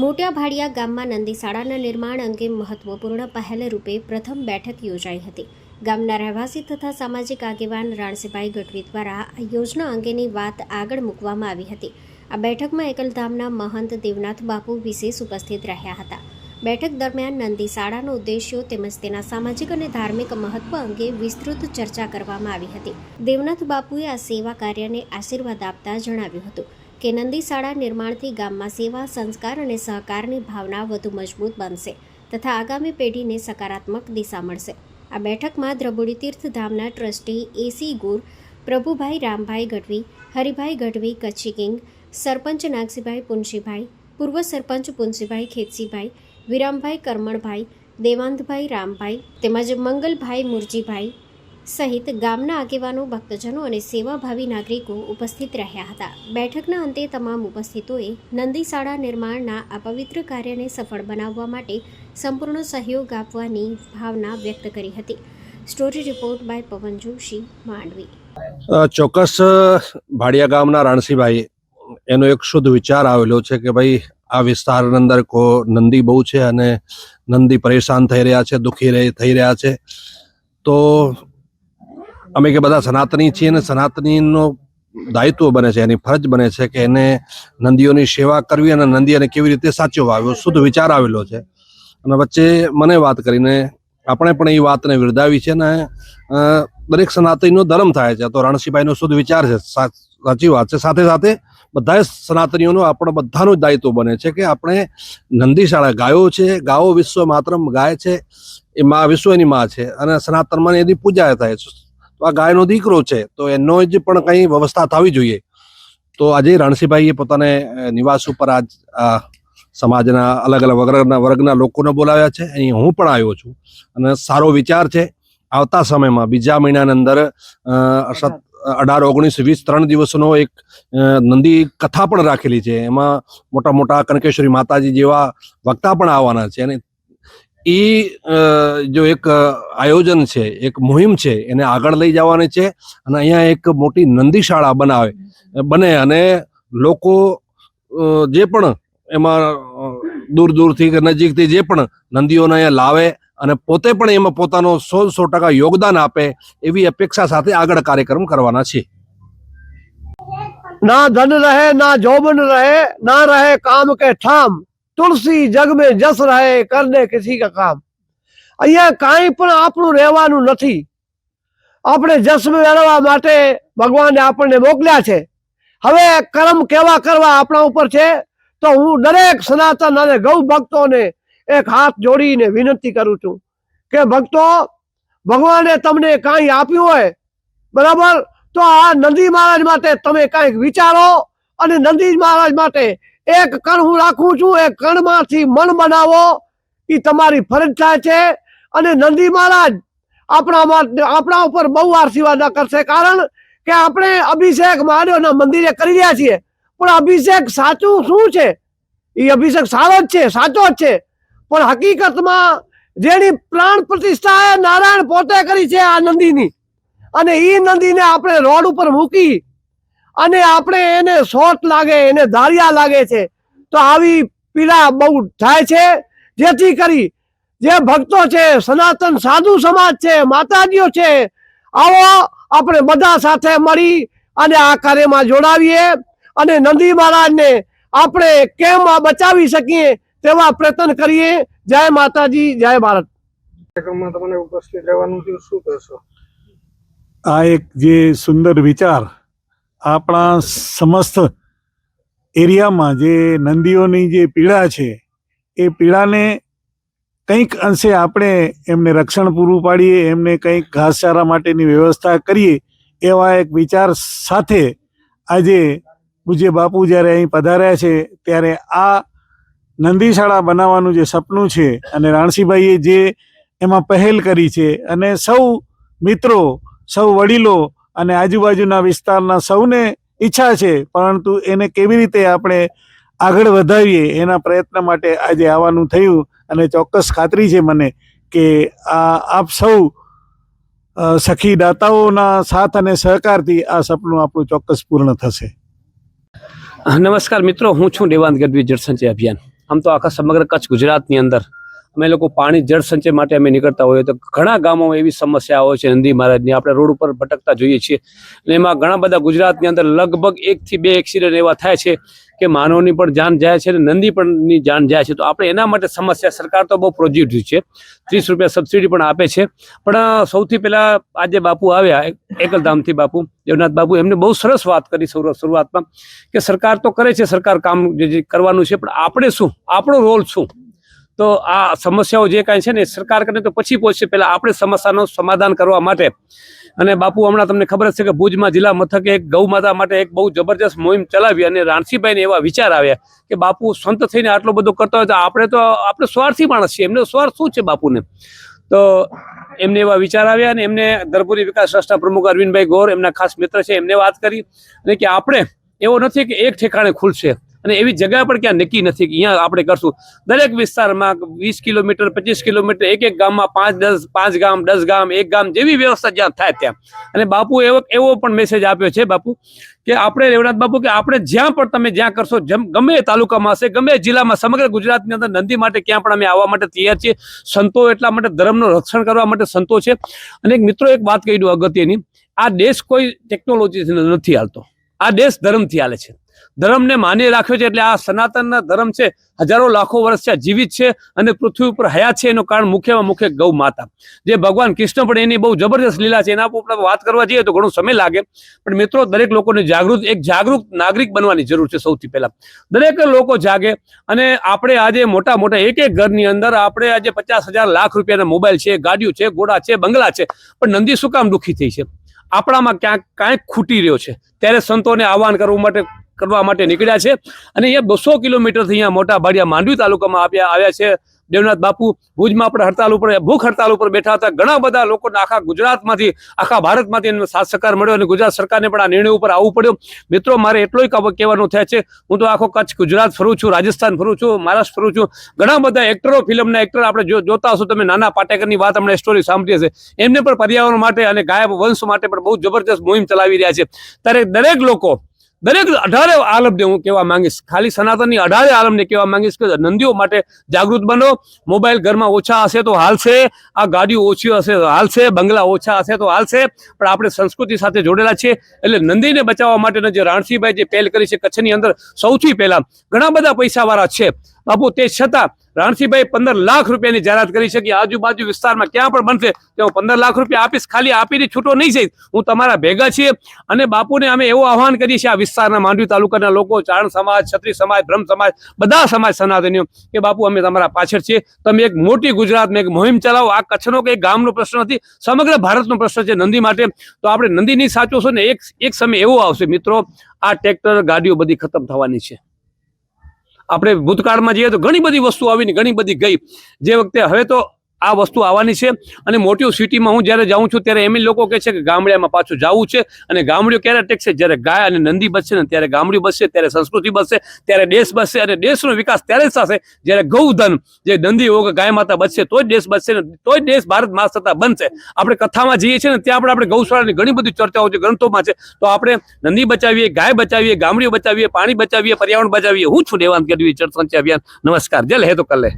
મોટા ભાડિયા ગામમાં નંદીશાળાના નિર્માણ અંગે મહત્વપૂર્ણ પહેલ રૂપે પ્રથમ બેઠક યોજાઈ હતી. ગામના રહેવાસી તથા સામાજિક આગેવાન રાણસીભાઈ ગઢવી દ્વારા આ યોજના અંગેની વાત આગળ મૂકવામાં આવી હતી. આ બેઠકમાં એકલધામના મહંત દેવનાથ બાપુ વિશેષ ઉપસ્થિત રહ્યા હતા. બેઠક દરમિયાન નંદીશાળાનો ઉદ્દેશ્યો તેમજ તેના સામાજિક અને ધાર્મિક મહત્વ અંગે વિસ્તૃત ચર્ચા કરવામાં આવી હતી. દેવનાથ બાપુએ આ સેવા કાર્યને આશીર્વાદ આપતા જણાવ્યું હતું. કે નંદીશાળા નિર્માણથી ગામમાં સેવા, સંસ્કાર અને સહકારની ભાવના વધુ મજબૂત બનશે તથા આગામી પેઢીને સકારાત્મક દિશા મળશે. આ બેઠકમાં દ્રબુડી તીર્થધામના ટ્રસ્ટી એસી ગુર, પ્રભુભાઈ રામભાઈ ગઢવી, હરિભાઈ ગઢવી, કચ્છી કિંગ, સરપંચ નાગસીભાઈ પુનશીભાઈ પૂર્વ સરપંચ પુનશીભાઈ ખેતસીભાઈ, વિરામભાઈ કરમણભાઈ, દેવાંતભાઈ રામભાઈ તેમજ મંગલભાઈ મુરજીભાઈ સહિત ગામના આગેવાનો, ભક્તજનો અને સેવાભાવી નાગરિકો ઉપસ્થિત રહ્યા હતા. બેઠકના અંતે તમામ ઉપસ્થિતોએ નંદીશાળા નિર્માણના આ પવિત્ર કાર્યને સફળ બનાવવા માટે સંપૂર્ણ સહયોગ આપવાની ભાવના વ્યક્ત કરી હતી. સ્ટોરી રિપોર્ટ બાય પવન જોશી, માંડવી. ચોક્કસ ભાડિયા ગામના રાણસીભાઈ, એનો એક શુદ્ધ વિચાર આવેલો છે કે ભાઈ, આ વિસ્તારની અંદર કો નંદી બહુ છે અને નંદી પરેશાન થઈ રહ્યા છે, દુઃખી થઈ રહ્યા છે. તો અમે કે બધા સનાતની છીએ અને સનાતનીનો દાયિત્વ બને છે, એની ફરજ બને છે કે એને નંદીઓની સેવા કરવી અને નંદીઓને કેવી રીતે સાચવવા આવ્યો. શુદ્ધ વિચાર આવેલો છે. અને વચ્ચે મને વાત કરીને આપણે પણ એ વાતને વિરદાવી છે અને દરેક સનાતનીનો ધર્મ થાય છે. તો રણસિંહભાઈનો શુદ્ધ વિચાર છે. સાચી વાત છે. સાથે સાથે બધા સનાતનીઓનો આપણો બધાનું જ દાયિત્વ બને છે કે આપણે નંદીશાળા ગાયો છે ગાયો વિશ્વ માત્ર ગાય છે. એ મા વિશ્વ એની માં છે. અને સનાતનમાં એની પૂજા થાય છે. તો આ ગાયનો દીકરો છે, તો એનો જ પણ કંઈ વ્યવસ્થા થવી જોઈએ. તો આજે રણસિંહભાઈએ પોતાને નિવાસ ઉપર આજ સમાજના અલગ અલગ વર્ગના વર્ગના લોકોને બોલાવ્યા છે. અહીં હું પણ આવ્યો છું. અને સારો વિચાર છે. આવતા સમયમાં, બીજા મહિનાની અંદર અઢાર, ઓગણીસ, વીસ, ત્રણ દિવસનો એક નંદી કથા પણ રાખેલી છે. એમાં મોટા મોટા કનકેશ્વરી માતાજી જેવા વક્તા પણ આવવાના છે. અને એ જો એક આયોજન છે, એક મુહિમ છે, એને આગળ લઈ જવાની છે અને અહીંયા એક મોટી નંદીશાળા બનાવે, બને અને લોકો જે પણ એમાં દૂર દૂરથી કે નજીકથી જે પણ નંદીઓને અહીંયા લાવે અને પોતે પણ એમાં પોતાનો સો સો ટકા યોગદાન આપે એવી અપેક્ષા સાથે આગળ કાર્યક્રમ કરવાના છે ના ધન રહે, ના જોબન રહે, ના રહે કામ કે ઠામ. તુલસી જગ મે જસ રહે, કરને કિસી કા કામ. અહીંયા કાંઈ પણ આપણું રહેવાનું નથી. આપણે જસ મેળવવા માટે ભગવાને આપણને મોકલ્યા છે. હવે કર્મ કેવા કરવા આપણા ઉપર છે? તો હું દરેક સનાતન અને ગૌ ભક્તોને એક હાથ જોડીને વિનંતી કરું છું કે ભક્તો, ભગવાને તમને કાંઈ આપ્યું હોય, બરાબર? તો આ નંદી મહારાજ માટે તમે કાંઈક વિચારો અને નંદી મહારાજ માટે એક કણ હું રાખું છું, એ કણમાંથી મન બનાવો. એ તમારી ફરજ થાય છે. અને નંદી મહારાજ આપણા આપણા ઉપર બહુ આશીર્વાદ કરશે કારણ કે આપણે અભિષેક મહાદેવના મંદિરે કરી રહ્યા છીએ. પણ અભિષેક સાચું શું છે? એ અભિષેક સારો જ છે, સાચો જ છે. પણ હકીકતમાં જેની પ્રાણ પ્રતિષ્ઠા નારાયણ પોતે કરી છે આ નંદીની. અને એ નંદીને આપણે રોડ ઉપર મૂકી અને આપણે એને શોટ લાગે એને ધારિયા લાગે છે તો આવી પીડા બહુ થાય છે. જેથી કરી જે ભક્તો છે સનાતન સાધુ સમાજ છે માતાજીઓ છે આવો આપણે બધા સાથે મળી અને આ કાર્યમાં જોડાવીએ અને નંદી મહારાજને આપણે કેમ બચાવી શકીએ તેવા પ્રયત્ન કરીએ. જય માતાજી જય ભારત. કાર્યક્રમમાં તમને ઉપસ્થિત રહેવાનું શું કહેશો? આ એક જે સુંદર વિચાર આપણા સમસ્ત એરિયામાં જે નંદીઓની જે પીડા છે, એ પીડાને કંઈક અંશે આપણે એમને રક્ષણ પૂરું પાડીએ, એમને કંઈક ઘાસચારા માટેની વ્યવસ્થા કરીએ, એવા એક વિચાર સાથે આજે પૂજ્ય બાપુ જ્યારે અહીં પધાર્યા છે, ત્યારે આ નંદીશાળા બનાવવાનું જે સપનું છે અને રાણસીભાઈએ જે એમાં પહેલ કરી છે અને સૌ મિત્રો, સૌ વડીલો અને આજુબાજુના વિસ્તારના સૌને ઈચ્છા છે, પરંતુ એને કેવી રીતે આપણે આગળ વધાવીએ એના પ્રયત્ન માટે આજે આવવાનું થયું. અને ચોક્કસ ખાતરી છે મને કે આ આપ સૌ સખી દાતાઓના સાથ અને સહકારથી આ સપનું આપણું ચોક્કસ પૂર્ણ થશે. નમસ્કાર મિત્રો, હું છું દેવાંત ગઢવી જળસંચય અભિયાન. આમ તો આખા સમગ્ર કચ્છ ગુજરાતની અંદર અમે લોકો પાણી જળ સંચય માટે અમે નીકળતા હોઈએ તો ઘણા ગામોમાં એવી સમસ્યા હોય છે નંદી મહારાજની. આપણે રોડ ઉપર ભટકતા જોઈએ છીએ. અને એમાં ઘણા બધા ગુજરાતની અંદર લગભગ એકથી બે એક્સિડન્ટ એવા થાય છે કે માનવની પણ જાન જાય છે અને નંદી પણ ની જાન જાય છે. તો આપણે એના માટે સમસ્યા સરકાર તો બહુ પ્રોજેક્ટ છે. ત્રીસ રૂપિયા સબસિડી પણ આપે છે. પણ સૌથી પહેલાં આજે બાપુ આવ્યા, એકલધામથી બાપુ, દેવનાથ બાપુ, એમને બહુ સરસ વાત કરી શરૂઆતમાં કે સરકાર તો કરે છે, સરકાર કામ જે કરવાનું છે, પણ આપણે શું? આપણો રોલ શું? તો આ સમસ્યાઓ જે કાંઈ છે ને સરકાર કરે તો પછી પહોંચશે પહેલા આપણે સમસ્યાનું સમાધાન કરવા માટે. અને બાપુ, હમણાં તમને ખબર છે કે ભુજમાં જિલ્લા મથકે એક ગૌ માતા માટે એક બહુ જબરજસ્ત મોહિમ ચલાવી અને રાણસીભાઈને એવા વિચાર આવ્યા કે બાપુ સંત થઈને આટલો બધો કરતો હોય તો આપણે તો, આપણે સ્વાર્થી માણસ છીએ. એમનો સ્વાર્થ શું છે બાપુને? તો એમને એવા વિચાર આવ્યા અને એમને ધરપુરી વિકાસ ટ્રસ્ટના પ્રમુખ અરવિંદભાઈ ગોર એમના ખાસ મિત્ર છે, એમને વાત કરી અને કે આપણે, એવો નથી કે એક ઠેકાણે ખુલશે. અને એવી જગ્યા પણ ક્યાં નક્કી નથી કે અહીંયા આપણે કરશું. દરેક વિસ્તારમાં વીસ કિલોમીટર, પચીસ કિલોમીટર, એક એક ગામમાં પાંચ દસ, પાંચ ગામ, દસ ગામ, એક ગામ જેવી વ્યવસ્થા જ્યાં થાય ત્યાં. અને બાપુ એવો એવો પણ મેસેજ આપ્યો છે બાપુ, કે આપણે રેવનાથ બાપુ, કે આપણે જ્યાં પણ તમે જ્યાં કરશો ગમે તાલુકામાં હશે, ગમે જિલ્લામાં સમગ્ર ગુજરાતની અંદર નંદી માટે ક્યાં પણ અમે આવવા માટે તૈયાર છીએ. સંતો એટલા માટે ધર્મનું રક્ષણ કરવા માટે સંતો છે. અને એક મિત્રો એક વાત કહી દઉં અગત્યની. આ દેશ કોઈ ટેકનોલોજીથી નથી હાલતો. આ દેશ ધર્મથી હાલે છે. ધર્મને માની રાખ્યો છે એટલે આ સનાતનના ધર્મ છે, હજારો લાખો વર્ષ છે જીવિત છે અને પૃથ્વી ઉપર હયાત છે એનું કારણ મુખ્યમાં મુખ્ય ગૌ માતા. જે ભગવાન કૃષ્ણ પણ એની બહુ જબરદસ્ત લીલા છે, એના ઉપર વાત કરવા જઈએ તો ઘણો સમય લાગે. પણ મિત્રો, દરેક લોકોને જાગૃત, એક જાગૃત નાગરિક બનવાની જરૂર છે સૌથી પહેલા. દરેક લોકો જાગે અને આપણે આજે મોટા મોટા એક એક ઘરની અંદર આપણે આજે પચાસ હજાર લાખ રૂપિયાના મોબાઈલ છે, ગાડીઓ છે, ઘોડા છે, બંગલા છે, પણ નંદી શું કામ દુઃખી થઈ છે? આપણામાં ક્યાંક કાંઈક ખૂટી રહ્યો છે. ત્યારે સંતોને આહવાન કરવું માટે કરવા માટે નીકળ્યા છે. અને અહીંયા બસો કિલોમીટરથી અહીંયા મોટા ભાડિયા માંડવી તાલુકામાં આવ્યા આવ્યા છે. દેવનાથ બાપુ ભુજમાં આપણે હડતાલ ઉપર, ભૂખ હડતાલ ઉપર બેઠા હતા. ઘણા બધા લોકોને આખા ગુજરાતમાંથી, આખા ભારતમાંથી એનો સાથ સહકાર મળ્યો અને ગુજરાત સરકારને પણ આ નિર્ણય ઉપર આવવું પડ્યું. મિત્રો, મારે એટલું કહેવાનું થાય છે. હું તો આખો કચ્છ, ગુજરાત ફરું છું, રાજસ્થાન ફરું છું, મહારાષ્ટ્ર ફરું છું. ઘણા બધા એક્ટરો ફિલ્મના એક્ટર આપણે જોતા હશો તમે, નાના પાટેકરની વાત હમણાં સ્ટોરી સાંભળી હશે. એમને પણ પર્યાવરણ માટે અને ગાયબ વંશ માટે પણ બહુ જબરજસ્ત મુહિમ ચલાવી રહ્યા છે. ત્યારે દરેક લોકો દરેક અઢારે આલમને હું કહેવા માંગીશ. ખાલી સનાતનની અઢારે આલમને કહેવા માંગીશ કે નંદીઓ માટે જાગૃત બનો. મોબાઈલ ઘરમાં ઓછા હશે તો હાલશે. આ ગાડીઓ ઓછી હશે તો હાલશે. બંગલા ઓછા હશે તો હાલશે. પણ આપણે સંસ્કૃતિ સાથે જોડેલા છીએ. એટલે નંદીને બચાવવા માટેના જે રાણસીભાઈ જે પહેલ કરી છે કચ્છની અંદર સૌથી પહેલા ઘણા બધા પૈસાવાળા છે. બાપુ તે છતાં રાણસીભાઈ પંદર લાખ રૂપિયાની જાહેરાત કરી છે આજુબાજુ વિસ્તારમાં ક્યાં પણ બનશે, તો હું પંદર લાખ રૂપિયા આપીશ, ખાલી આપીને છૂટો નહીં જઈશ. હું તમારા ભેગા છીએ અને બાપુને અમે એવું આહવાન કરીએ છીએ આ વિસ્તારના માંડવી તાલુકાના લોકો ચારણ સમાજ છત્રી સમાજ, બ્રહ્મ સમાજ, બધા સમાજ સનાતનીઓ, કે બાપુ, અમે તમારા પાછળ છીએ. તમે એક મોટી ગુજરાતમાં એક મુહિમ ચલાવો. આ કચ્છનો કે ગામનો પ્રશ્ન નથી, સમગ્ર ભારતનો પ્રશ્ન છે નંદી માટે. તો આપણે નંદીની સાચવશો ને, એક એક સમય એવો આવશે. મિત્રો, આ ટ્રેક્ટર, ગાડીઓ બધી ખતમ થવાની છે. આપણે ભૂતકાળમાં જઈએ તો ઘણી બધી વસ્તુ આવીને ઘણી બધી ગઈ. જે વખતે હવે તો આ વસ્તુ આવવાની છે અને મોટી સિટીમાં હું જ્યારે જાઉં છું ત્યારે એમ લોકો કહે છે કે ગામડિયામાં પાછું જવું છે અને ગામડીઓ ક્યારે ટેકશે જ્યારે ગાય અને નંદી બચશે ને ત્યારે ગામડી બચશે ત્યારે સંસ્કૃતિ બચશે ત્યારે દેશ બચશે અને દેશનો વિકાસ ત્યારે જ થશે જ્યારે ગૌધન જે નંદી ગાય માતા બચશે તો જ દેશ બચશે ને તો જ દેશ ભારત માસ થતા બનશે. આપણે કથામાં જઈએ છીએ ને ત્યાં આપણે આપણે ગૌશાળાની ઘણી બધી ચર્ચાઓ છે, ગ્રંથોમાં છે. તો આપણે નંદી બચાવીએ, ગાય બચાવીએ, ગામડીઓ બચાવીએ, પાણી બચાવીએ, પર્યાવરણ બચાવીએ, હું છું દેવાન ગઢવી, ચર્ચા અભિયાન. નમસ્કાર. જલ હે તો કલે.